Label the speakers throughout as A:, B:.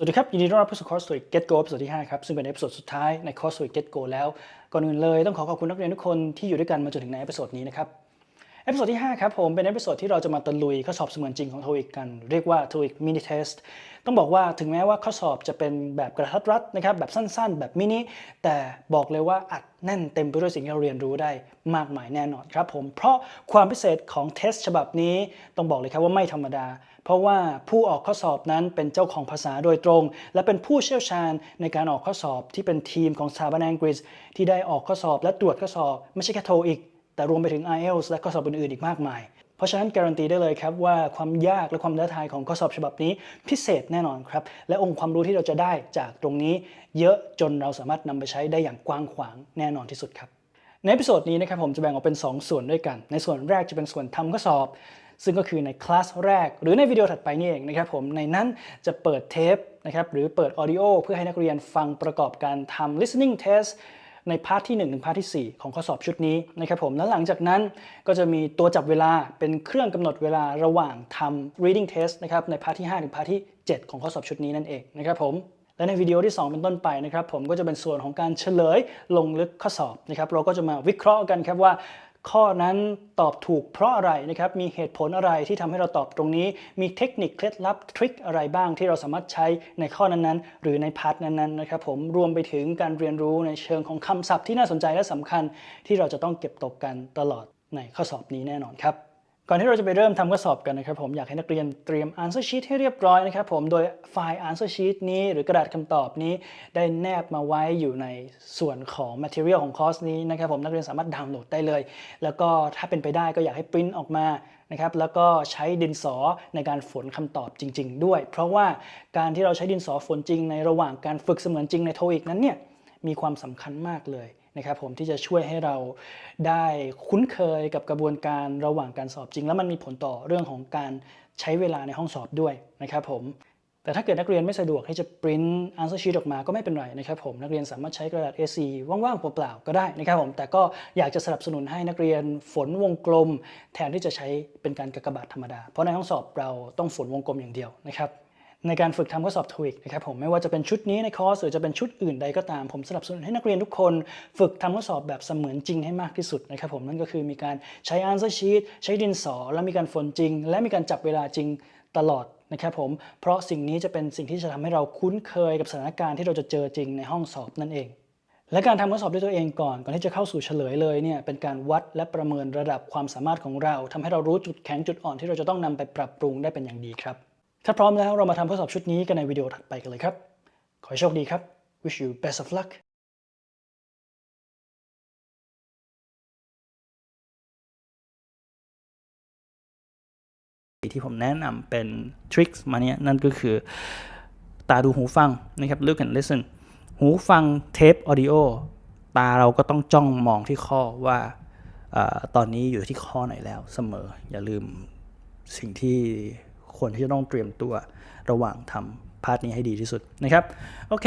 A: สวัสดีครับ ยินดีต้อนรับผู้สู่คอร์ส Stoic Get Go ตอนที่ 5 ครับ ซึ่งเป็นเอพิโซดสุดท้ายในคอร์สสู่ Get Go แล้ว ก่อนอื่นเลยต้องขอขอบคุณนักเรียนทุกคนที่อยู่ด้วยกันมาจนถึงในเอพิโซดนี้นะครับ อพิโซดที่ 5 ครับผม เป็นเอพิโซดที่เราจะมาตะลุยข้อสอบเสมือนจริงของ TOEIC กัน เรียกว่า TOEIC Mini Test ต้องบอกว่าถึงแม้ว่าข้อสอบจะเป็นแบบกระทัดรัดนะครับ แบบสั้นๆ แบบมินิ แต่บอกเลยว่าอัดแน่นเต็มไปด้วยสิ่งที่เราเรียนรู้ได้มากมายแน่นอนครับผม เพราะความพิเศษของเทสฉบับนี้ต้องบอกเลยครับว่าไม่ธรรมดา เพราะว่าผู้ออกข้อสอบนั้นเป็นเจ้าของภาษาโดยตรง และเป็นผู้เชี่ยวชาญในการออกข้อสอบที่เป็นทีมของสถาบันอังกฤษที่ได้ออกข้อสอบและตรวจข้อสอบ ไม่ใช่แค่โทอีก แต่รวมไปถึง IELTS และข้อสอบอื่นๆอีกมากมาย เพราะฉะนั้นการันตีได้เลยครับว่าความยากและความท้าทายของข้อสอบฉบับนี้พิเศษแน่นอนครับ และองค์ความรู้ที่เราจะได้จากตรงนี้ เยอะจนเราสามารถนำไปใช้ได้อย่างกว้างขวางแน่นอนที่สุดครับในพิโซดนี้นะครับผมจะแบ่งออกเป็น 2 ส่วนด้วยกัน ในส่วนแรกจะเป็นส่วนทำข้อสอบ ซึ่งก็คือในคลาสแรก หรือในวิดีโอถัดไปนี่เองนะครับผมในนั้นจะเปิดเทปนะครับหรือเปิดออดิโอเพื่อให้นักเรียนฟังประกอบการทำ listening test ในพาร์ทที่1ถึงพาร์ทที่ 4 ของข้อสอบชุดนี้นะครับผมแล้วหลังจากนั้นก็จะมีตัวจับเวลาเป็นเครื่องกำหนดเวลาระหว่างทำ reading test นะครับในพาร์ทที่ 5 ถึงพาร์ทที่ 7 ของข้อสอบชุดนี้นั่นเองนะครับผมและในวิดีโอที่ 2 เป็นต้นไปนะครับผมก็จะเป็นส่วนของการเฉลยลงลึกข้อสอบนะครับเราก็จะมาวิเคราะห์กันครับว่า ข้อนั้นตอบถูกเพราะอะไรนะครับ มีเหตุผลอะไรที่ทำให้เราตอบตรงนี้ มีเทคนิคเคล็ดลับทริคอะไรบ้างที่เราสามารถใช้ในข้อนั้นๆ หรือในพาร์ทนั้นๆนะครับผมรวมไปถึงการเรียนรู้ในเชิงของคำศัพท์ที่น่าสนใจและสำคัญที่เราจะต้องเก็บตกกันตลอดในข้อสอบนี้แน่นอนครับ ก่อนที่เราจะไปเริ่มทำข้อสอบกันนะครับผมอยากให้นักเรียนเตรียม answer sheet ให้เรียบร้อยนะครับผมโดยไฟล์ answer sheet นี้หรือกระดาษคำตอบนี้ ได้แนบมาไว้อยู่ในส่วนของ material ของคอร์สนี้นะครับผมนักเรียนสามารถดาวน์โหลดได้เลย แล้วก็ถ้าเป็นไปได้ก็อยากให้ปริ้นออกมานะครับแล้วก็ใช้ดินสอในการฝนคำตอบจริง ๆ ด้วย เพราะว่าการที่เราใช้ดินสอฝนจริงในระหว่างการฝึกเสมือนจริงในโทอีกนั้นเนี่ยมีความสำคัญมากเลย นะครับผมที่จะช่วยให้เราได้คุ้นเคยกับกระบวนการระหว่างการสอบจริง แล้วมันมีผลต่อเรื่องของการใช้เวลาในห้องสอบด้วยนะครับผมแต่ถ้าเกิดนักเรียนไม่สะดวกที่จะปริ้น answer sheet ออกมาก็ไม่เป็นไรนะครับผมนักเรียนสามารถใช้กระดาษ A4 ว่างๆเปล่าๆก็ได้นะครับผมแต่ก็อยากจะสนับสนุนให้นักเรียนฝนวงกลม แทนที่จะใช้เป็นการกากบาทธรรมดา เพราะในห้องสอบเราต้องฝนวงกลมอย่างเดียวนะครับ ในการฝึกทำข้อสอบทวิกนะครับผมไม่ว่าจะเป็นชุดนี้ในคอร์สหรือจะเป็นชุดอื่นใดก็ตามผมสนับสนุนให้นักเรียนทุกคน ฝึกทำข้อสอบแบบเสมือนจริงให้มากที่สุดนะครับผมนั่นก็คือมีการใช้ answer sheet ใช้ดินสอ และมีการฝนจริง และมีการจับเวลาจริงตลอดนะครับผม เพราะสิ่งนี้จะเป็นสิ่งที่จะทำให้เราคุ้นเคยกับสถานการณ์ที่เราจะเจอจริงในห้องสอบนั่นเอง และการทำข้อสอบด้วยตัวเองก่อน ก่อนที่จะเข้าสู่เฉลยเลยเนี่ย เป็นการวัดและประเมินระดับความสามารถของเราทำให้เรารู้จุดแข็งจุดอ่อนที่เราจะต้องนำไปปรับปรุงได้เป็นอย่างดีครับ ถ้าพร้อมแล้วเรามาทำข้อสอบชุดนี้กันในวิดีโอถัดไปกันเลยครับ ขอให้โชคดีครับ wish you best of luck ที่ผมแนะนำเป็นทริคมาเนี่ยนั่นก็คือ ตาดูหูฟังนะครับ look and listen หูฟังเทปออดิโอตาเราก็ต้องจ้องมองที่ข้อว่าอตอนนี้อยู่ที่ข้อไหนแล้วเสมอ อย่าลืมสิ่งที่ ควรที่จะต้องเตรียมตัวระหว่างทำพาร์ทนี้ให้ดีที่สุดนะครับ โอเค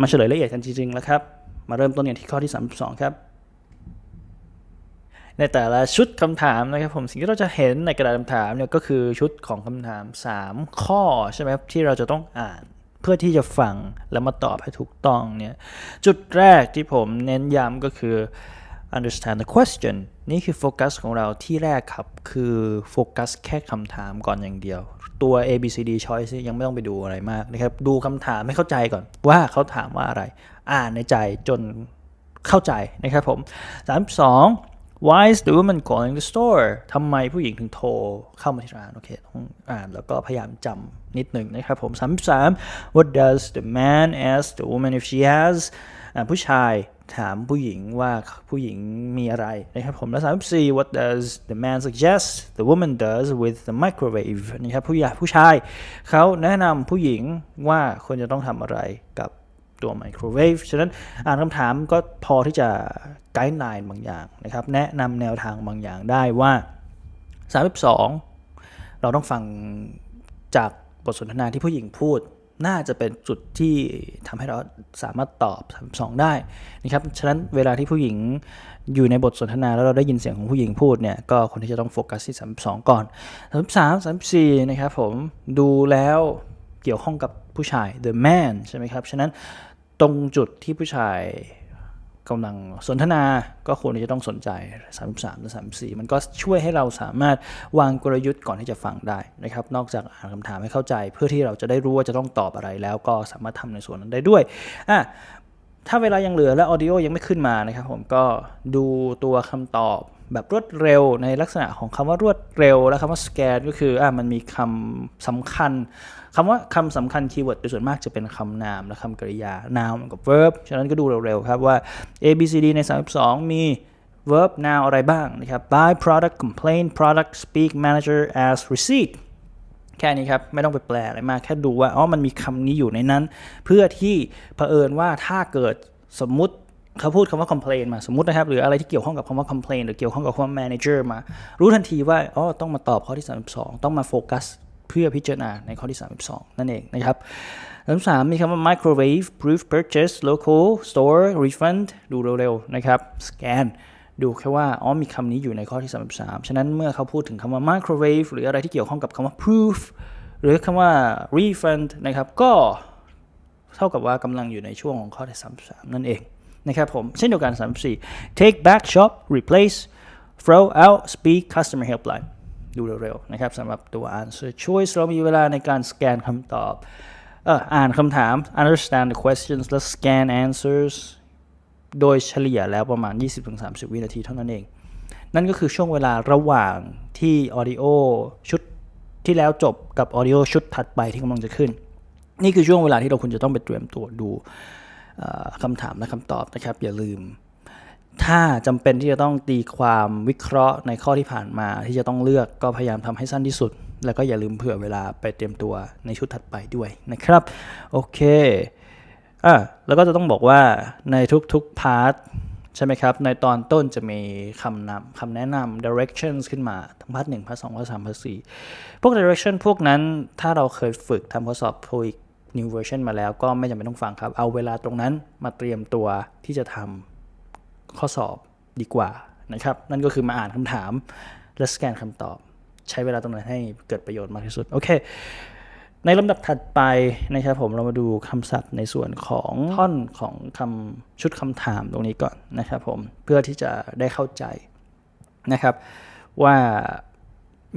A: มาเฉลยละเอียดกันจริงๆแล้วครับ มาเริ่มต้นกันที่ข้อที่ 32 ครับ ในแต่ละชุดคำถามนะครับผมสิ่งที่เราจะเห็นในกระดาษคำถามเนี่ยก็คือชุดของคำถาม 3 ข้อใช่ไหมครับที่เราจะต้องอ่านเพื่อที่จะฟังแล้วมาตอบให้ถูกต้องเนี่ยจุดแรกที่ผมเน้นย้ำก็คือ understand the question นี่คือโฟกัสของเราที่แรกครับ คือโฟกัสแค่คำถามก่อนอย่างเดียว ตัว A B C D choice ยังไม่ต้องไปดูอะไรมากนะครับ ดูคำถามให้เข้าใจก่อนว่าเขาถามว่าอะไร อ่านในใจจนเข้าใจนะครับผม 32 Why is the woman calling the store ทำไมผู้หญิงถึงโทรเข้ามาที่ร้าน โอเค ต้องอ่านแล้วก็พยายามจำนิดหนึ่งนะครับผม 33 What does the man ask the woman if she has ผู้ชาย ถามผู้หญิงว่าผู้หญิงมีอะไรนะครับผมแล้ว34 What does the man suggest the woman does with the microwave นะครับผู้ใหญ่ผู้ชายเขาแนะนำผู้หญิงว่าควรจะต้องทำอะไรกับตัวไมโครเวฟ ฉะนั้นอ่านคำถามก็พอที่จะไกด์ไลน์บางอย่างนะครับ แนะนำแนวทางบางอย่างได้ว่า 32 เราต้องฟังจากบทสนทนาที่ผู้หญิงพูด น่าจะเป็นจุดที่ทำให้เราสามารถตอบสองได้นะครับฉะนั้นเวลาที่ผู้หญิงอยู่ในบทสนทนาแล้วเราได้ยินเสียงของผู้หญิงพูดเนี่ยก็คนที่จะต้องโฟกัสที่ 32 ก่อน 33 34 นะครับผมดูแล้วเกี่ยวข้องกับผู้ชาย the man ใช่ไหมครับ ฉะนั้นตรงจุดที่ผู้ชาย กำลังสนทนาก็ควรจะต้องสนใจ 33และ34 มันก็ช่วยให้เราสามารถวางกลยุทธ์ก่อนที่จะฟังได้นะครับ นอกจากอ่านคำถามให้เข้าใจ เพื่อที่เราจะได้รู้ว่าจะต้องตอบอะไรแล้วก็สามารถทำในส่วนนั้นได้ด้วยอะถ้าเวลายังเหลือและออดิโอยังไม่ขึ้นมานะครับผมก็ดูตัวคำตอบ แบบรวดเร็วในลักษณะของคำว่ารวดเร็ว และคำว่าสแกนก็คืออะมันมีคำสำคัญคำว่าคำสำคัญคีย์เวิร์ดโดยส่วนมากจะเป็นคำนามและคำกริยา noun กับ verb ฉะนั้นก็ดูเร็วๆครับว่า A B C D ใน 32 มี verb noun อะไรบ้างนะครับ buy product complain product speak manager as receipt แค่นี้ครับ ไม่ต้องไปแปลอะไรมาก แค่ดูว่าอ๋อมันมีคำนี้อยู่ในนั้น เพื่อที่เผอิญว่าถ้าเกิดสมมุติ เขาพูดคำว่า complain มาสมมตินะครับ หรืออะไรที่เกี่ยวข้องกับคำว่า complain หรือเกี่ยวข้องกับคำว่า manager มา รู้ทันทีว่าอ๋อต้องมาตอบข้อที่ 32 ต้องมาโฟกัสเพื่อพิจารณาในข้อที่ 32 นั่นเองนะครับ33มีคำว่า microwave proof purchase local store refund ดูเร็วๆนะครับ scan ดูแค่ว่าอ๋อมีคำนี้อยู่ในข้อที่ 33 ฉะนั้นเมื่อเขาพูดถึงคำว่า microwave หรืออะไรที่เกี่ยวข้องกับคำว่า proof หรือคำว่า refund นะครับ ก็เท่ากับว่ากำลังอยู่ในช่วงของข้อที่ 33 นั่นเอง นะครับผมเช่นเดียวกัน34 take back shop replace throw out speak customer helpline ดูเร็วๆนะครับสำหรับตัว answer choice เรามีเวลาในการสแกนคำตอบเอออ่านคำถาม understand the questions และ scan answers โดยเฉลี่ยแล้วประมาณ 20-30 วินาทีเท่านั้นเอง นั่นก็คือช่วงเวลาระหว่างที่ audio ชุดที่แล้วจบกับ audio ชุดถัดไปที่กำลังจะขึ้น นี่คือช่วงเวลาที่เราควรจะต้องไปเตรียมตัวดู คำถามและคำตอบนะครับ อย่าลืม ถ้าจำเป็นที่จะต้องตีความวิเคราะห์ในข้อที่ผ่านมา ที่จะต้องเลือกก็พยายามทำให้สั้นที่สุด แล้วก็อย่าลืมเผื่อเวลาไปเตรียมตัวในชุดถัดไปด้วยนะครับ โอเคอะแล้วก็จะต้องบอกว่าในทุกๆพาร์ทใช่ไหมครับ ในตอนต้นจะมีคำนำคำแนะนำ directions ขึ้นมาทั้งพาร์ทหนึ่งพาร์ทสองพาร์ทสามพาร์ทสี่พวก direction พวกนั้นถ้าเราเคยฝึกทำข้อสอบ TOEIC new version มาแล้วก็ไม่จำเป็นต้องฟังครับ เอาเวลาตรงนั้นมาเตรียมตัวที่จะทำข้อสอบดีกว่านะครับ นั่นก็คือมาอ่านคำถามและสแกนคำตอบ ใช้เวลาตรงนั้นให้เกิดประโยชน์มากที่สุด โอเค ในลำดับถัดไปนะครับผมเรามาดูคำศัพท์ในส่วนของท่อนของคำชุดคำถามตรงนี้ก่อนนะครับผมเพื่อที่จะได้เข้าใจนะครับว่า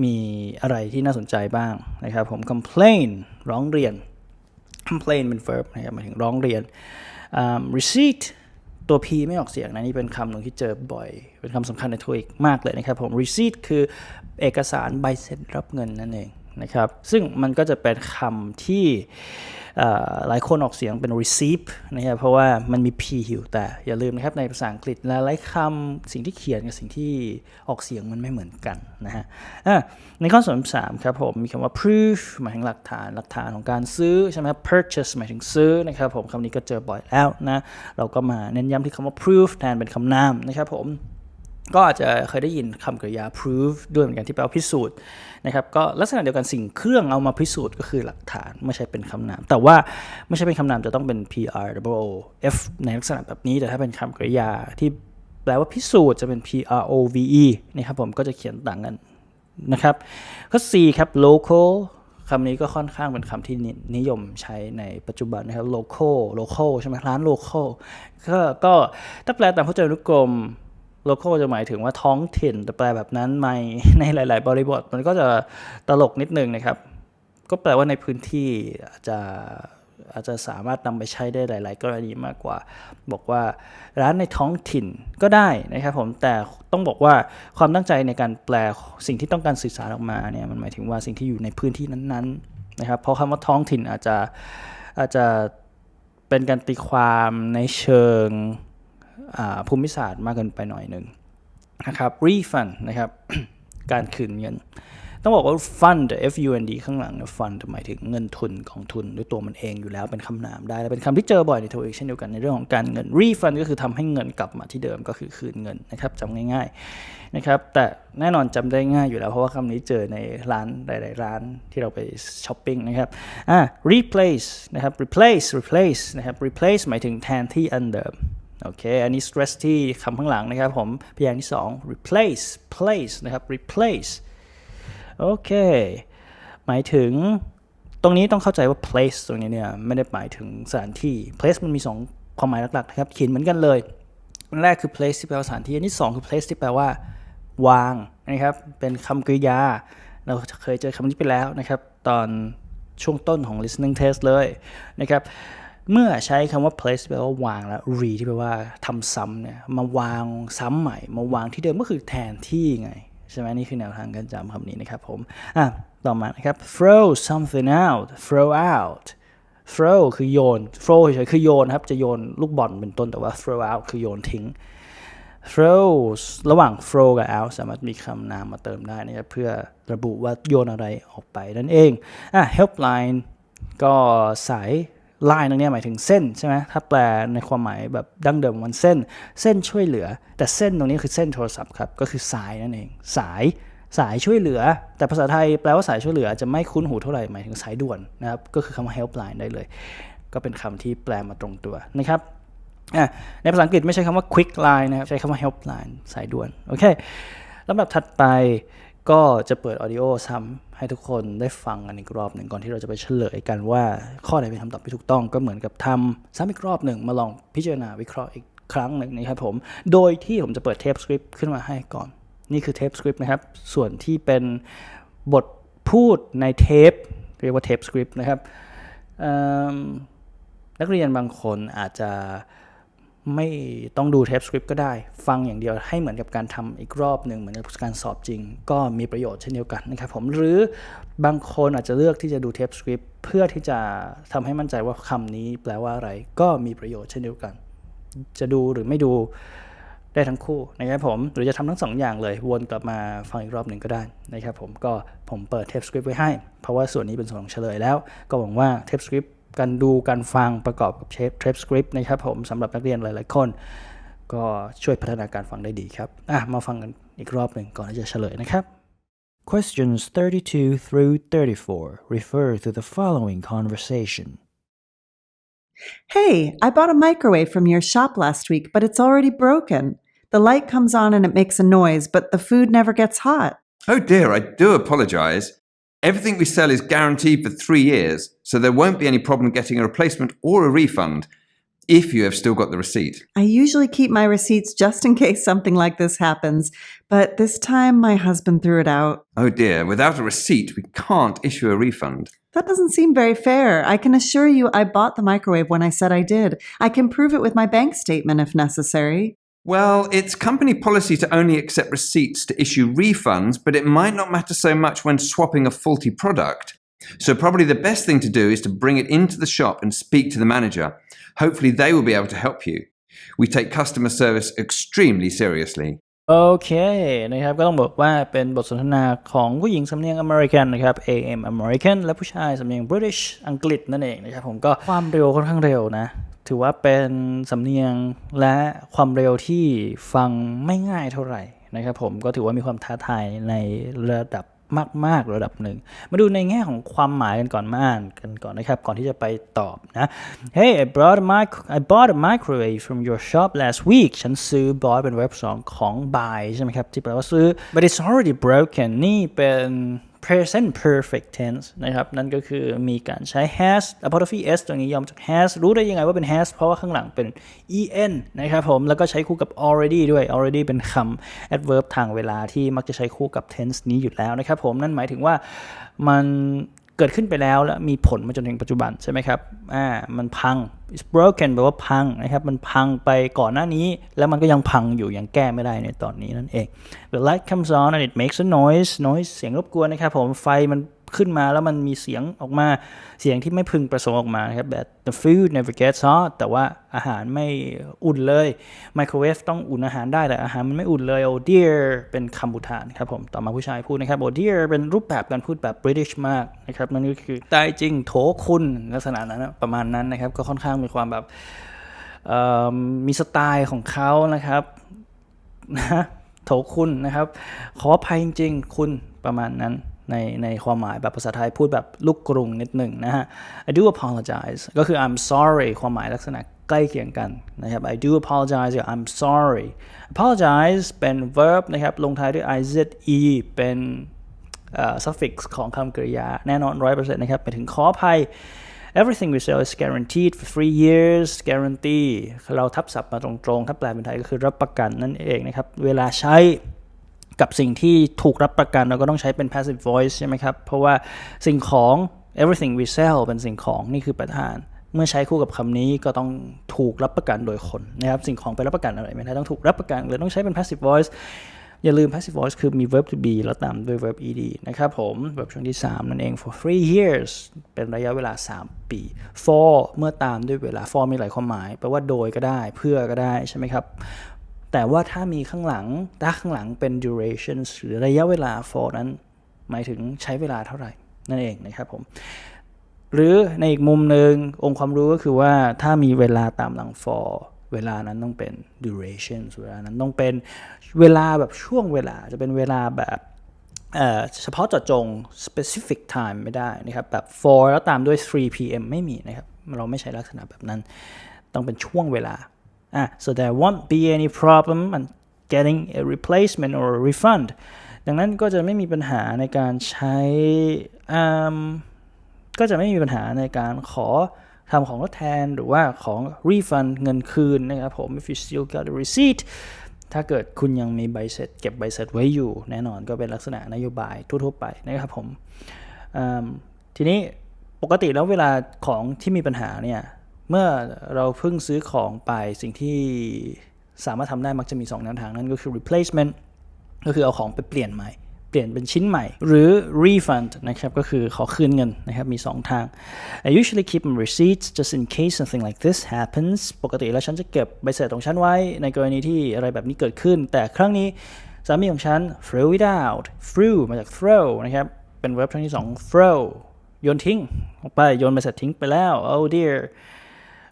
A: มีอะไรที่น่าสนใจบ้างนะครับผม complain ร้องเรียน complain เป็น verb นะครับหมายถึงร้องเรียน um, receipt ตัว p ไม่ออกเสียงนะ นี่เป็นคำหนึ่งที่เจอบ่อย เป็นคำสำคัญในทัวอีกมากเลยนะครับผม receipt คือเอกสารใบเสร็จรับเงินนั่นเองนะครับ ซึ่งมันก็จะเป็นคำที่ หลายคนออกเสียงเป็น receive นะครับเพราะว่ามันมี p อยู่แต่อย่าลืมนะครับในภาษาอังกฤษหลายคำสิ่งที่เขียนกับสิ่งที่ออกเสียงมันไม่เหมือนกันนะฮะะในข้อสามครับผมมีคำว่า proof หมายถึงหลักฐานหลักฐานของการซื้อใช่ไหมครับ purchase หมายถึงซื้อนะครับผมคำนี้ก็เจอบ่อยแล้วนะเราก็มาเน้นย้ำที่คำว่า proof แทนเป็นคำนามนะครับผมก็อาจจะเคยได้ยินคำกริยา prove ด้วยเหมือนกันที่แปลว่าพิสูจน์ นะครับก็ลักษณะเดียวกันสิ่งเครื่องเอามาพิสูจน์ก็คือหลักฐานไม่ใช่เป็นคำนาม แต่ว่าไม่ใช่เป็นคำนามจะต้องเป็น P R O O F ในลักษณะแบบนี้แต่ถ้าเป็นคำกริยาที่แปลว่าพิสูจน์จะเป็น P R O V E นะครับผมก็จะเขียนต่างกันนะครับข้อ C ครับ local คำนี้ก็ค่อนข้างเป็นคำที่นินิยมใช้ในปัจจุบันนะครับ local local ใช่ไหมร้าน local ก็ก็ถ้าแปลตามพจนานุกรม local จะหมายถึงว่าท้องถิ่น แต่แปลแบบนั้นในในหลาย ๆ บริบท มันก็จะตลกนิดนึงนะครับ ก็แปลว่าในพื้นที่อาจจะอาจจะสามารถนำไปใช้ได้หลาย ๆ กรณีมากกว่า บอกว่าร้านในท้องถิ่นก็ได้นะครับผมแต่ต้องบอกว่าความตั้งใจในการแปลสิ่งที่ต้องการสื่อสารออกมาเนี่ยมันหมายถึงว่าสิ่งที่อยู่ในพื้นที่นั้น ๆ นะครับ เพราะคำว่าท้องถิ่นอาจจะอาจจะเป็นการตีความในเชิง ภูมิศาสตร์มากเกินไปหน่อยหนึ่งนะครับ refund นะครับ การคืนเงิน ต้องบอกว่า fund f u n d ข้างหลัง fund หมายถึงเงินทุนกองทุนด้วยตัวมันเองอยู่แล้วเป็นคำนามได้ และเป็นคำที่เจอบ่อยในทวีเช่นเดียวกันในเรื่องของการเงิน refund ก็คือทำให้เงินกลับมาที่เดิมก็คือคืนเงินนะครับจำง่ายๆนะครับ แต่แน่นอนจำได้ง่ายอยู่แล้ว เพราะว่าคำนี้เจอในร้านหลายๆร้านที่เราไปช้อปปิ้งนะครับอ่า replace นะครับ replace replace นะครับ replace หมายถึงแทนที่อันเดิม โอเค อันนี้ stress ที่คำข้างหลังนะครับผม พยางค์ที่ 2 replace place นะครับ replace โอเค หมายถึงตรงนี้ต้องเข้าใจว่า place ตรงนี้เนี่ยไม่ได้หมายถึงสถานที่ place มันมี 2 ความหมายหลักๆนะครับเขียนเหมือนกันเลยอันแรกคือ place ที่แปลว่าสถานที่ อันที่ 2 คือ place ที่แปลว่าวางนะครับ เป็นคำกริยา เราเคยเจอคำนี้ไปแล้วนะครับ ตอนช่วงต้นของ listening test เลยนะครับ เมื่อใช้คำว่า place แปลว่าวางแล้ว re ที่แปลว่าทำซ้ำเนี่ยมาวางซ้ำใหม่ มาวางที่เดิมก็คือแทนที่ไง ใช่ไหมนี่คือแนวทางการจำคำนี้นะครับผม อะ ต่อมานะครับ throw something out throw out throw คือโยน throw เฉยคือโยนครับ จะโยนลูกบอลเป็นต้นแต่ว่า throw out คือโยนทิ้ง throw ระหว่าง throw กับ out สามารถมีคำนามมาเติมได้นะครับเพื่อระบุว่าโยนอะไรออกไปนั่นเองอะ helpline ก็สาย line ตรงนี้หมายถึงเส้นใช่ไหมถ้าแปลในความหมายแบบดั้งเดิมมันเส้น เส้นช่วยเหลือ แต่เส้นตรงนี้คือเส้นโทรศัพท์ครับก็คือสายนั่นเอง สายสายช่วยเหลือ แต่ภาษาไทยแปลว่าสายช่วยเหลือจะไม่คุ้นหูเท่าไหร่หมายถึงสายด่วนนะครับก็คือคำว่า helpline ได้เลย ก็เป็นคำที่แปลมาตรงตัวนะครับในภาษาอังกฤษไม่ใช้คำว่า quick line นะครับใช้คำว่า helpline สายด่วนโอเคลำดับถัดไปก็จะเปิดออดิโอซ้ำ ให้ทุกคนได้ฟังกันอีกรอบหนึ่งก่อนที่เราจะไปเฉลยกันว่าข้อไหนเป็นคำตอบที่ถูกต้องก็เหมือนกับทำซ้ำอีกรอบหนึ่งมาลองพิจารณาวิเคราะห์อีกครั้งหนึ่งนะครับผม โดยที่ผมจะเปิดเทปสคริปต์ขึ้นมาให้ก่อน นี่คือเทปสคริปต์นะครับ ส่วนที่เป็นบทพูดในเทป เรียกว่าเทปสคริปต์นะครับนักเรียนบางคนอาจจะ ไม่ต้องดูเทปสคริปต์ก็ได้ ฟังอย่างเดียวให้เหมือนกับการทำอีกรอบหนึ่งเหมือนกับการสอบจริง ก็มีประโยชน์เช่นเดียวกันนะครับผมหรือบางคนอาจจะเลือกที่จะดูเทปสคริปต์เพื่อที่จะทำให้มั่นใจว่าคำนี้แปลว่าอะไร ก็มีประโยชน์เช่นเดียวกัน จะดูหรือไม่ดูได้ทั้งคู่นะครับผมหรือจะทำทั้งสองอย่างเลย วนกลับมาฟังอีกรอบหนึ่งก็ได้นะครับผมก็ผมเปิดเทปสคริปต์ไว้ให้ เพราะว่าส่วนนี้เป็นส่วนของเฉลยแล้ว ก็หวังว่าเทปสคริปต์ การดูการฟังประกอบกับเทปเทปสคริปต์นะครับผมสำหรับนักเรียนหลาย ๆ คน ก็ช่วยพัฒนาการฟังได้ดีครับอะมาฟังกันอีกรอบหนึ่งก่อนที่จะเฉลยนะครับ Questions 32 through 34 refer to the following conversation.
B: Hey, I bought a microwave from your shop last week, but it's already broken. The light comes on and it makes a noise, but the food never gets hot.
C: Oh dear, I do apologise. Everything we sell is guaranteed for three years, so there won't be any problem getting a replacement or a refund if you have still got the receipt.
B: I usually keep my receipts just in case something like this happens, but this time my husband threw it out.
C: Oh dear, without a receipt, we can't issue a refund.
B: That doesn't seem very fair. I can assure you I bought the microwave when I said I did. I can prove it with my bank statement if necessary.
C: Well, it's company policy to only accept receipts to issue refunds, but it might not matter so much when swapping a faulty product. So, probably the best thing to do is to bring it into the shop and speak to the manager. Hopefully, they will be able to help you. We take customer service extremely seriously.
A: โอเคนะครับก็ต้องบอกว่าเป็นบทสนทนาของผู้หญิงสำเนียงอเมริกันนะครับ AM American และผู้ชายสำเนียง British อังกฤษนั่นเองนะครับผมก็ความเร็วค่อนข้างเร็วนะ ถือว่าเป็นสำเนียงและความเร็วที่ฟังไม่ง่ายเท่าไหร่นะครับผมก็ถือว่ามีความท้าทายในระดับมาก ๆ ระดับหนึ่ง มาดูในแง่ของความหมายกันก่อนมาอ่านกันก่อนนะครับ ก่อนที่จะไปตอบนะ Hey I bought mic I bought a microwave from your shop last week ฉันซื้อ bought เป็นเว็บสองของ buy ใช่ไหมครับ ที่แปลว่าซื้อ but it's already broken นี่เป็น present perfect tense นะครับ นั่นก็คือมีการใช้ has apostrophe s ตรงนี้ย่อมจาก has รู้ได้ยังไงว่าเป็น has เพราะว่าข้างหลังเป็น en นะครับผม แล้วก็ใช้คู่กับ already ด้วย already เป็นคำ adverb ทางเวลาที่มักจะใช้คู่กับ tense นี้อยู่แล้วนะครับผม นั่นหมายถึงว่ามันเกิดขึ้นไปแล้วและมีผลมาจนถึงปัจจุบันใช่ไหมครับ อ่า มันพัง it's broken แปลว่าพังนะครับ มันพังไปก่อนหน้านี้ แล้วมันก็ยังพังอยู่ ยังแก้ไม่ได้ในตอนนี้นั่นเอง the light comes on and it makes a noise noise เสียงรบกวนนะครับผม ไฟมัน ขึ้นมาแล้วมันมีเสียงออกมาเสียงที่ไม่พึงประสงค์ออกมาครับ แบบ the food never gets hot แต่ว่าอาหารไม่อุ่นเลย microwave ต้องอุ่นอาหารได้แต่อาหารมันไม่อุ่นเลย oh dear เป็นคำอุทานครับผมต่อมาผู้ชายพูดนะครับ oh dear เป็นรูปแบบการพูดแบบ British มากนะครับนั่นก็คือตายจริงโถคุณลักษณะนั้นนะประมาณนั้นนะครับ ก็ค่อนข้างมีความแบบมีสไตล์ของเขานะครับนะโถคุณนะครับ ขออภัยจริงๆ คุณประมาณนั้น ในในความหมายแบบภาษาไทยพูดแบบลูกกรุงนิดหนึ่งนะฮะ I do apologize ก็คือ I'm sorry ความหมายลักษณะใกล้เคียงกันนะครับ I do apologize กับ I'm sorry apologize เป็น verb นะครับลงท้ายด้วย ize เป็น suffix ของคำกริยา แน่นอน 100%นะครับไปถึงขออภัย everything we sell is guaranteed for three years guarantee เราทับศัพท์มาตรงๆ ถ้าแปลเป็นไทยก็คือรับประกันนั่นเองนะครับ เวลาใช้ กับสิ่งที่ถูกรับประกันเราก็ต้องใช้เป็น passive voice ใช่ไหมครับ เพราะว่าสิ่งของ everything we sell เป็นสิ่งของนี่คือประธาน เมื่อใช้คู่กับคำนี้ก็ต้องถูกรับประกันโดยคนนะครับ สิ่งของไปรับประกันอะไรไม่ได้ต้องถูกรับประกันเลยต้องใช้เป็น passive voice อย่าลืม passive voice คือมี verb to be แล้วตามด้วย verb ed นะครับผม verb ช่วงที่ 3 นั่นเอง for three years เป็นระยะเวลา 3 ปี for เมื่อตามด้วยเวลา for มีหลายความหมาย แปลว่าโดยก็ได้เพื่อก็ได้ใช่ไหมครับ แต่ว่าถ้ามีข้างหลังถ้าข้างหลังเป็น duration หรือระยะเวลา for นั้น หมายถึงใช้เวลาเท่าไหร่ นั่นเองนะครับผม หรือในอีกมุมหนึ่งองค์ความรู้ก็คือว่าถ้ามีเวลาตามหลัง for เวลานั้นต้องเป็น duration เวลานั้นต้องเป็นเวลาแบบช่วงเวลาจะเป็นเวลาแบบเอ่อเฉพาะเจาะจง specific time ไม่ได้นะครับ แบบ for แล้วตามด้วย 3 p.m. ไม่มีนะครับ เราไม่ใช้ลักษณะแบบนั้น ต้องเป็นช่วงเวลา อะ so there won't be any problem on getting a replacement or a refund ดังนั้นก็จะไม่มีปัญหาในการใช้อืมก็จะไม่มีปัญหาในการขอทำของทดแทนหรือว่าของ refund เงินคืนนะครับผม if you still got a receipt ถ้าเกิดคุณยังมีใบเสร็จ เก็บใบเสร็จไว้อยู่ แน่นอนก็เป็นลักษณะนโยบายทั่วๆไปนะครับผมอืมทีนี้ปกติแล้วเวลาของที่มีปัญหาเนี่ย เมื่อเราเพิ่งซื้อของไปสิ่งที่สามารถทำได้มักจะมี 2 แนวทางนั่นก็คือ replacement ก็คือเอาของไปเปลี่ยนใหม่ เปลี่ยนเป็นชิ้นใหม่ หรือ refund นะครับก็คือขอคืนเงินนะครับมี 2 ทาง I usually keep my receipts just in case something like this happens ปกติแล้วฉันจะเก็บใบเสร็จของฉันไว้ในกรณีที่อะไรแบบนี้เกิดขึ้น แต่ครั้งนี้สามีของฉัน throw it out threw มาจาก throw นะครับเป็น verb ครั้งที่ 2 throw โยนทิ้งออกไปโยนใบเสร็จทิ้งไปแล้ว oh dear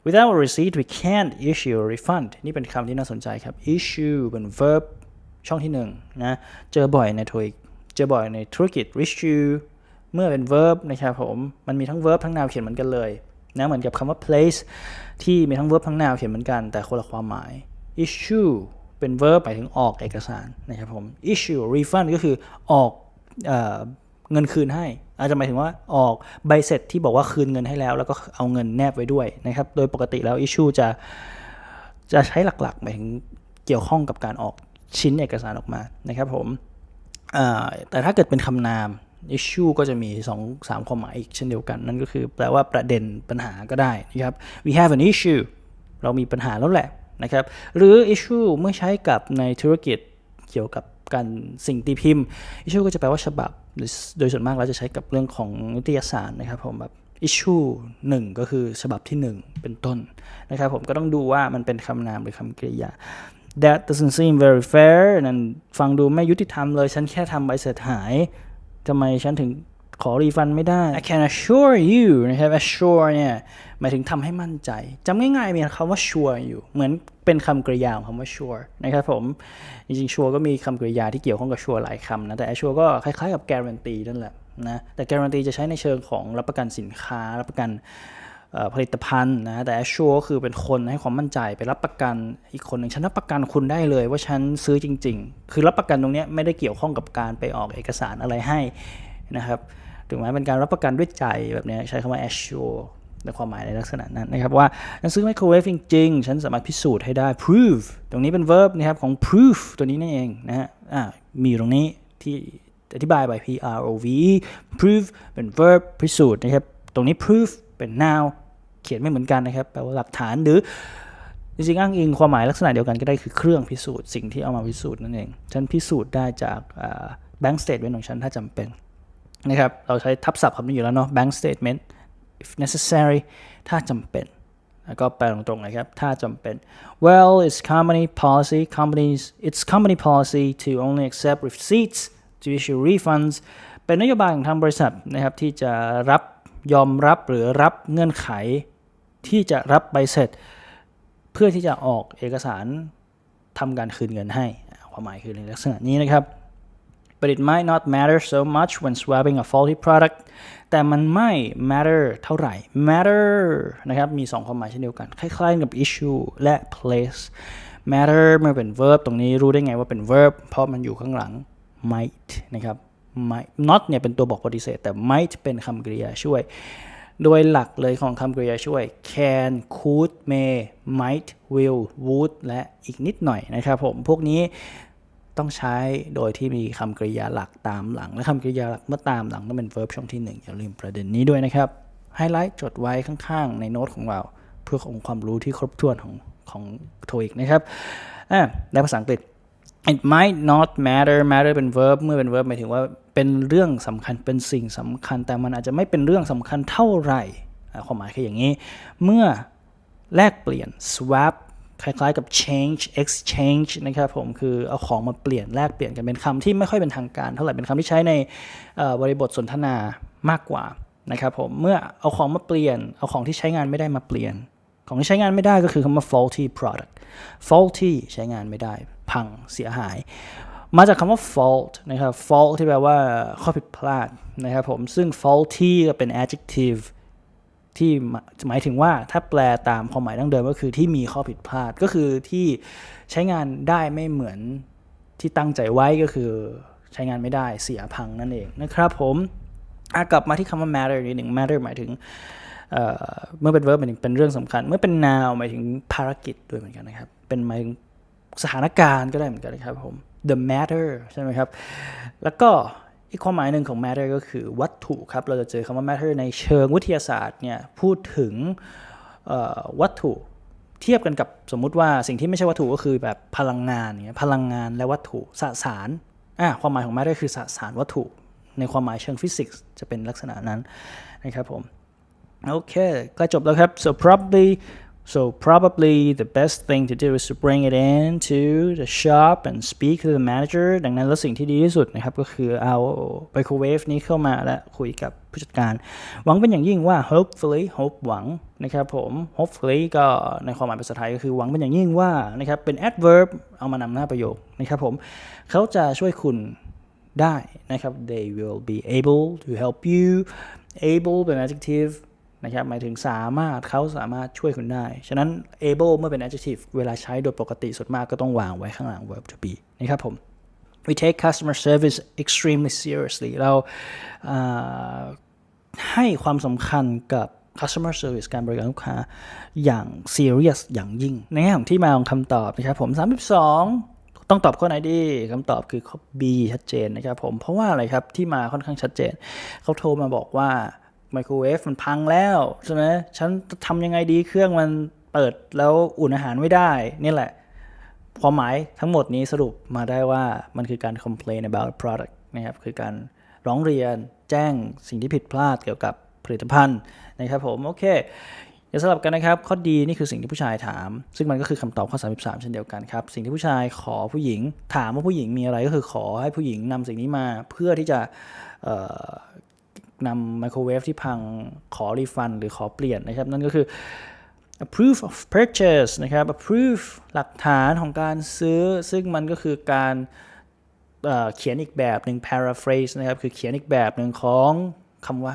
A: Without a receipt we can't issue a refund นี่เป็นคำที่น่าสนใจครับ issue เป็น verb ช่องที่หนึ่งนะเจอบ่อยในทวิกเจอบ่อยในธุรกิจ issue เมื่อเป็น verb นะครับผม มันมีทั้ง verb ทั้ง noun เขียนเหมือนกันเลยนะเหมือนกับคำว่า place ที่มีทั้ง verb ทั้ง noun เขียนเหมือนกัน แต่คนละความหมาย issue เป็น verb หมายถึงออกเอกสารนะครับผม issue refund ก็คือออกเอเงินคืนให้ อาจจะหมายถึงว่าออกใบเสร็จที่บอกว่าคืนเงินให้แล้ว แล้วก็เอาเงินแนบไว้ด้วยนะครับ โดยปกติแล้ว issue จะจะใช้หลักๆหมายถึงเกี่ยวข้องกับการออกชิ้นเอกสารออกมานะครับผมแต่ถ้าเกิดเป็นคำนาม issue ก็จะมี 2 3 ความหมายอีกเช่นเดียวกัน นั่นก็คือแปลว่าประเด็นปัญหาก็ได้นะครับ we have an issue เรามีปัญหาแล้วแหละนะครับ หรือ issue เมื่อใช้กับในธุรกิจเกี่ยวกับการสิ่งตีพิมพ์ issue ก็จะแปลว่าฉบับ โดยโดยส่วนมากเราจะใช้กับเรื่องของนิตยสารนะครับผมแบบ issue 1ก็คือฉบับที่ 1 เป็นต้นนะครับผมก็ต้องดูว่ามันเป็นคำนามหรือคำกริยา That doesn't seem very fair นั่นฟังดูไม่ยุติธรรมเลย ฉันแค่ทำใบเสร็จหายทำไมฉันถึง ขอรีฟันไม่ได้ I can assure you นะครับ assure เนี่ยหมายถึงทำให้มั่นใจจำง่ายๆมีคำว่า sure อยู่เหมือนเป็นคำกริยาของคำว่า sure นะครับผม จริงๆ sure ก็มีคำกริยาที่เกี่ยวข้องกับ sure หลายคำนะ แต่ assure ก็คล้ายๆกับ guarantee นั่นแหละนะแต่ guarantee จะใช้ในเชิงของรับประกันสินค้า รับประกันผลิตภัณฑ์นะแต่ assure ก็คือเป็นคนให้ความมั่นใจไปรับประกันอีกคนหนึ่งฉันรับประกันคุณได้เลยว่าฉันซื้อจริง ๆ คือรับประกันตรงเนี้ยไม่ได้เกี่ยวข้องกับการไปออกเอกสารอะไรให้นะครับ ถึงแม้เป็นการรับประกันด้วยใจแบบนี้ใช้คำว่า assure ในความหมายในลักษณะนั้นนะครับว่าฉันซื้อไมโครเวฟจริงๆ ฉันสามารถพิสูจน์ให้ได้ prove ตรงนี้เป็น verb นะครับของ proof ตัวนี้นั่นเองนะฮะมีตรงนี้ที่อธิบายไป p r o v e prove เป็น verb พิสูจน์นะครับ ตรงนี้ proof เป็น noun เขียนไม่เหมือนกันนะครับ แปลว่าหลักฐานหรือจริงๆอ้างอิงความหมายลักษณะเดียวกันก็ได้คือเครื่องพิสูจน์สิ่งที่เอามาพิสูจน์นั่นเอง ฉันพิสูจน์ได้จากอ่า bank statement ของฉันถ้าจำเป็น นะครับ เราใช้ทับศัพท์คำนี้อยู่แล้วเนาะ bank statement if necessary ถ้าจำเป็น แล้วก็แปลตรงๆเลยครับ ถ้าจำเป็น well it's company policy companies it's company policy to only accept receipts to issue refunds เป็นนโยบายของทางบริษัทนะครับ ที่จะรับยอมรับหรือรับเงื่อนไข ที่จะรับใบเสร็จ เพื่อที่จะออกเอกสารทำการคืนเงินให้ความหมายคือในลักษณะนี้นะครับ but it might not matter so much when swapping a faulty product แต่มันไม่ matter เท่าไหร่ matter นะครับ มี2ความหมายเช่นเดียวกัน คล้ายๆกับ issue และ place matter มื่อเป็น verb ตรงนี้รู้ได้ไงว่าเป็น verb เพราะมันอยู่ข้างหลัง might นะครับไม่ not เนี่ยเป็นตัวบอกปฏิเสธ แต่ might เป็นคำกริยาช่วย โดยหลักเลยของคำกริยาช่วย can could may might will would และอีกนิดหน่อยนะครับผม พวกนี้ ต้องใช้โดยที่มีคำกริยาหลักตามหลัง และคำกริยาหลักเมื่อตามหลังต้องเป็น verb ช่องที่ 1 อย่าลืมประเด็นนี้ด้วยนะครับไฮไลท์จดไว้ข้างๆ ในโน้ตของเรา เพื่อองค์ความรู้ที่ครบถ้วนของของโทอีกนะครับอ่าในภาษาอังกฤษ it might not matter matter เป็น verb เมื่อเป็น verb หมายถึงว่าเป็นเรื่องสำคัญเป็นสิ่งสำคัญ แต่มันอาจจะไม่เป็นเรื่องสำคัญเท่าไหร่ความหมายคืออย่างนี้ เมื่อแลกเปลี่ยน swap คล้ายๆกับ change exchange นะครับผมคือเอาของมาเปลี่ยนแลกเปลี่ยนกันเป็นคำที่ไม่ค่อยเป็นทางการเท่าไหร่เป็นคำที่ใช้ในบริบทสนทนามากกว่านะครับผมเมื่อเอาของมาเปลี่ยน เอาของที่ใช้งานไม่ได้มาเปลี่ยน ของที่ใช้งานไม่ได้ก็คือคำว่า faulty product faulty ใช้งานไม่ได้ พังเสียหาย มาจากคำว่า fault นะครับ fault ที่แปลว่าข้อผิดพลาดนะครับผมซึ่ง faulty ก็เป็น adjective ที่หมายถึงว่าถ้าแปลตามความหมายดั้งเดิมก็คือที่มีข้อผิดพลาดก็คือที่ใช้งานได้ไม่เหมือนที่ตั้งใจไว้ก็คือใช้งานไม่ได้เสียพังนั่นเองนะครับผมกลับมาที่คำว่า matter นิดหนึ่ง matter หมายถึงเเมื่อเป็น verb หมายถึงเป็นเรื่องสำคัญ เมื่อเป็น noun หมายถึงภารกิจด้วยเหมือนกันนะครับ เป็นหมายถึงสถานการณ์ก็ได้เหมือนกันนะครับผม the matter ใช่ไหมครับ แล้วก็ อีกความหมายหนึ่งของ matter ก็คือวัตถุครับ เราจะเจอคำว่า matter ในเชิงวิทยาศาสตร์เนี่ยพูดถึงวัตถุเทียบกันกับสมมุติว่าสิ่งที่ไม่ใช่วัตถุก็คือแบบพลังงานเนี่ยพลังงานและวัตถุสสารอะความหมายของ matter คือสสารวัตถุ ในความหมายเชิงฟิสิกส์จะเป็นลักษณะนั้นนะครับผมโอเคใกล้จบแล้วครับ so probably so probably the best thing to do is to bring it into the shop and speak to the manager ดังนั้นแล้วสิ่งที่ดีที่สุดนะครับก็คือเอาไมโครเวฟนี้เข้ามาและคุยกับผู้จัดการ หวังเป็นอย่างยิ่งว่า hopefully hope หวังนะครับผม hopefully ก็ในความหมายภาษาไทยก็คือหวังเป็นอย่างยิ่งว่านะครับเป็น adverb เอามานำหน้าประโยคนะครับผมเขาจะช่วยคุณได้นะครับ they will be able to help you able เป็น adjective นะครับหมายถึงสามารถเขาสามารถช่วยคุณได้ ฉะนั้น able เมื่อเป็น adjective เวลาใช้โดยปกติส่วนมากก็ต้องวางไว้ข้างหลัง verb to be นะครับผม we take customer service extremely seriously เราให้ความสำคัญกับ customer service การบริการลูกค้าอย่าง serious อย่างยิ่ง ในแง่ของที่มาของคำตอบนะครับผม 32ต้องตอบข้อไหนดีคำตอบคือข้อ B ชัดเจนนะครับผม เพราะว่าอะไรครับที่มาค่อนข้างชัดเจน เขาโทรมาบอกว่า ไมโครเวฟมันพังแล้วใช่ไหมฉันจะทำยังไงดีเครื่องมันเปิดแล้วอุ่นอาหารไม่ได้ นี่แหละ ความหมายทั้งหมดนี้สรุปมาได้ว่ามันคือการ complain about product นะครับ คือการร้องเรียนแจ้งสิ่งที่ผิดพลาดเกี่ยวกับผลิตภัณฑ์นะครับผม โอเคอย่าสลับกันนะครับ ข้อดีนี่คือสิ่งที่ผู้ชายถาม ซึ่งมันก็คือคำตอบข้อ 33 เช่นเดียวกันครับ สิ่งที่ผู้ชายขอผู้หญิง ถามว่าผู้หญิงมีอะไรก็คือขอให้ผู้หญิงนำสิ่งนี้มาเพื่อที่จะ นำไมโครเวฟที่พังขอรีฟันหรือขอเปลี่ยนนะครับ นั่นก็คือ a proof of purchase นะครับ a proof หลักฐานของการซื้อ ซึ่งมันก็คือการเเขียนอีกแบบหนึ่ง paraphrase นะครับ คือเขียนอีกแบบหนึ่งของคำว่า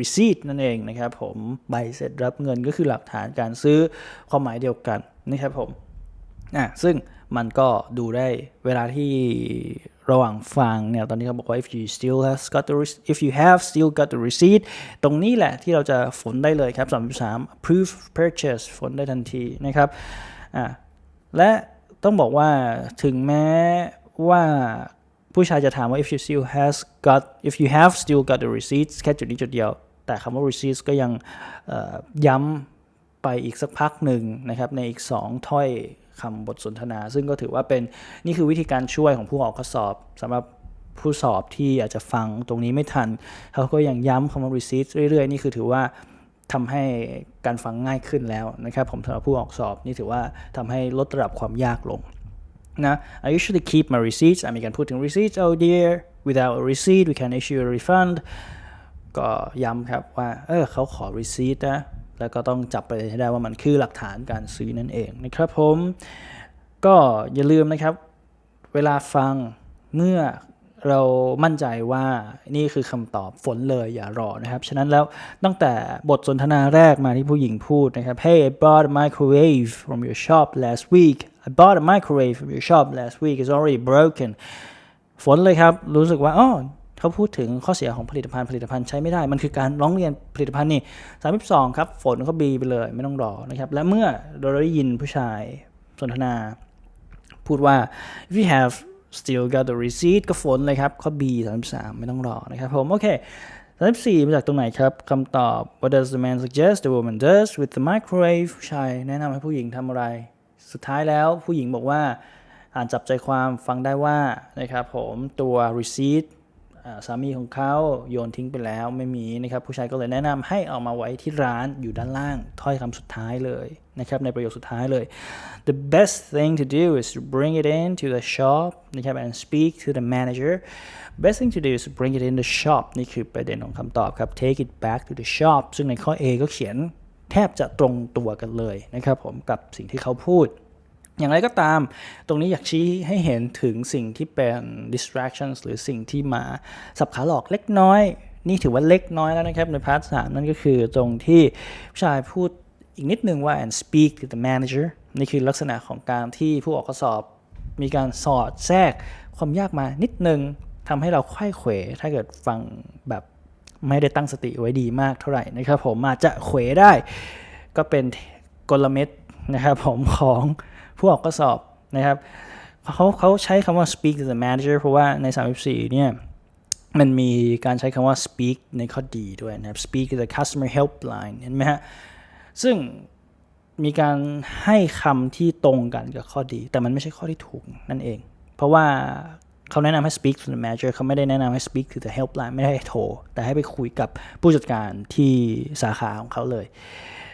A: receipt นั่นเองนะครับผมใบเสร็จรับเงินก็คือหลักฐานการซื้อความหมายเดียวกันนะครับผมอะซึ่ง มันก็ดูได้เวลาที่ระหว่างฟังเนี่ยตอนนี้เขาบอกว่า if you still have got the re- if you have still got the receipt ตรงนี้แหละที่เราจะฝนได้เลยครับ33 proof purchase ฝนได้ทันทีนะครับอะและต้องบอกว่าถึงแม้ว่าผู้ชายจะถามว่า if you still has got if you have still got the receipts แค่จุดนี้จุดเดียว แต่คำว่า receipts ก็ยังย้ำไปอีกสักพักหนึ่งนะครับในอีก 2 ถ้อย คำบทสนทนา ซึ่งก็ถือว่าเป็นนี่คือวิธีการช่วยของผู้ออกข้อสอบสำหรับผู้สอบที่อาจจะฟังตรงนี้ไม่ทัน เขาก็ยังย้ำคำว่า receipt เรื่อยๆ นี่คือถือว่าทำให้การฟังง่ายขึ้นแล้วนะครับผมสำหรับผู้ออกสอบนี่ถือว่าทำให้ลดระดับความยากลงนะ I usually keep my receipts มีการพูดถึง receipts oh dear without a receipt we can issue a refund ก็ย้ำครับว่า เออเขาขอ receipt นะ แล้วก็ต้องจับประเด็นให้ได้ว่ามันคือหลักฐานการซื้อนั่นเองนะครับผมก็อย่าลืมนะครับ เวลาฟังเมื่อเรามั่นใจว่านี่คือคำตอบฝนเลยอย่ารอนะครับ ฉะนั้นแล้วตั้งแต่บทสนทนาแรกมาที่ผู้หญิงพูดนะครับ Hey I bought a microwave from your shop last week I bought a microwave from your shop last week it's already broken ฝนเลยครับ รู้สึกว่าอ๋อ เขาพูดถึงข้อเสียของผลิตภัณฑ์ผลิตภัณฑ์ใช้ไม่ได้ มันคือการร้องเรียนผลิตภัณฑ์นี่32ครับ ฝนก็บีไปเลยไม่ต้องรอนะครับ และเมื่อเราได้ยินผู้ชายสนทนา พูดว่า if you have still got the receipt ก็ฝนเลยครับ ข้อ B 33 ไม่ต้องรอนะครับผม โอเค34มาจากตรงไหนครับคำตอบ what does the man suggest the woman does with the microwave ผู้ชายแนะนำให้ผู้หญิงทำอะไร สุดท้ายแล้วผู้หญิงบอกว่า อ่านจับใจความฟังได้ว่านะครับผมตัว receipt สามีของเขาโยนทิ้งไปแล้วไม่มีนะครับผู้ชายก็เลยแนะนำให้เอามาไว้ที่ร้านอยู่ด้านล่างถ้อยคำสุดท้ายเลยนะครับในประโยคสุดท้ายเลย the best thing to do is to bring it in to the shop นะครับ and speak to the manager best thing to do is to bring it in the shop นี่คือประเด็นของคำตอบครับ take it back to the shop ซึ่งในข้อ A ก็เขียนแทบจะตรงตัวกันเลยนะครับผมกับสิ่งที่เขาพูด อย่างไรก็ตาม ตรงนี้อยากชี้ให้เห็นถึงสิ่งที่เป็น distractions หรือสิ่งที่มาสับขาหลอกเล็กน้อย นี่ถือว่าเล็กน้อยแล้วนะครับ ในพาร์ทสามนั่นก็คือตรงที่ผู้ชายพูดอีกนิดนึงว่า and speak to the manager นี่คือลักษณะของการที่ผู้ออกข้อสอบ มีการสอดแทรกความยากมานิดนึงทำให้เราไขว้เขวถ้าเกิดฟังแบบไม่ได้ตั้งสติไว้ดีมากเท่าไหร่นะครับผมอาจจะเขวได้ ก็เป็นกลเม็ดนะครับผมของ ผู้ออกข้อสอบนะครับเขาเขาใช้คำว่า speak to the manager เพราะว่าใน 34 เนี่ยมันมีการใช้คำว่า speak ในข้อดีด้วยนะครับ speak to the customer helpline เห็นไหมฮะ ซึ่งมีการให้คำที่ตรงกันกับข้อดี แต่มันไม่ใช่ข้อที่ถูกนั่นเอง เพราะว่าเขาแนะนำให้ speak to the manager เขาไม่ได้แนะนำให้ speak to the helpline ไม่ได้ให้โทร แต่ให้ไปคุยกับผู้จัดการที่สาขาของเขาเลย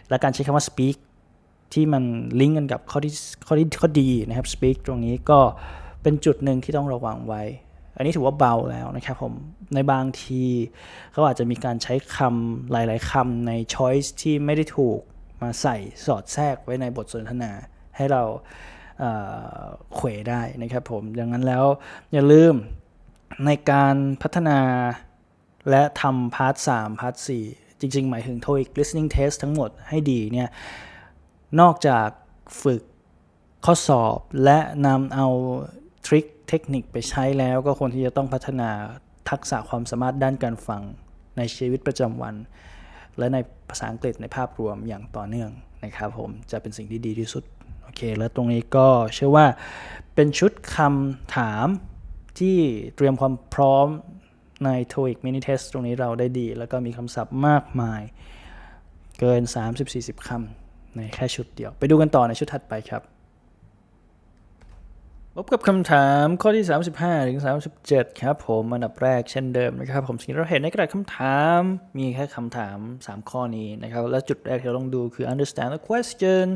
A: และการใช้คำว่า speak ที่มันลิงก์กันกับข้อที่ข้อที่ข้อดีนะครับ speak ตรงนี้ก็เป็นจุดหนึ่งที่ต้องระวังไว้ อันนี้ถือว่าเบาแล้วนะครับผม ในบางทีเขาอาจจะมีการใช้คำหลาย ๆคำใน choice ที่ไม่ได้ถูกมาใส่สอดแทรกไว้ในบทสนทนาให้เราเอ่อเขวได้นะครับผม ดังนั้นแล้วอย่าลืมในการพัฒนาและทำพาร์ท3พาร์ท4จริง ๆ หมายถึง TOEIC listening test ทั้งหมดให้ดีเนี่ย นอกจากฝึกข้อสอบและนำเอาทริคเทคนิคไปใช้แล้วก็ควรที่จะต้องพัฒนาทักษะความสามารถด้านการฟังในชีวิตประจำวัน และในภาษาอังกฤษในภาพรวมอย่างต่อเนื่องนะครับผมจะเป็นสิ่งที่ดีที่สุดโอเค แล้วตรงนี้ก็เชื่อว่าเป็นชุดคำถามที่เตรียมความพร้อมใน TOEIC mini test ตรงนี้เราได้ดี แล้วก็มีคำศัพท์มากมายเกิน 30-40 คำ ในแค่ชุดเดียว ไปดูกันต่อในชุดถัดไปครับพบกับคำถามข้อที่ 35 ถึง 37 ครับผมอันดับแรกเช่นเดิมนะครับ ผมสิ่งที่เราเห็นในกระดาษคำถามมีแค่คำถาม 3 ข้อนี้นะครับ และจุดแรกที่เราต้องดูคือ understand the question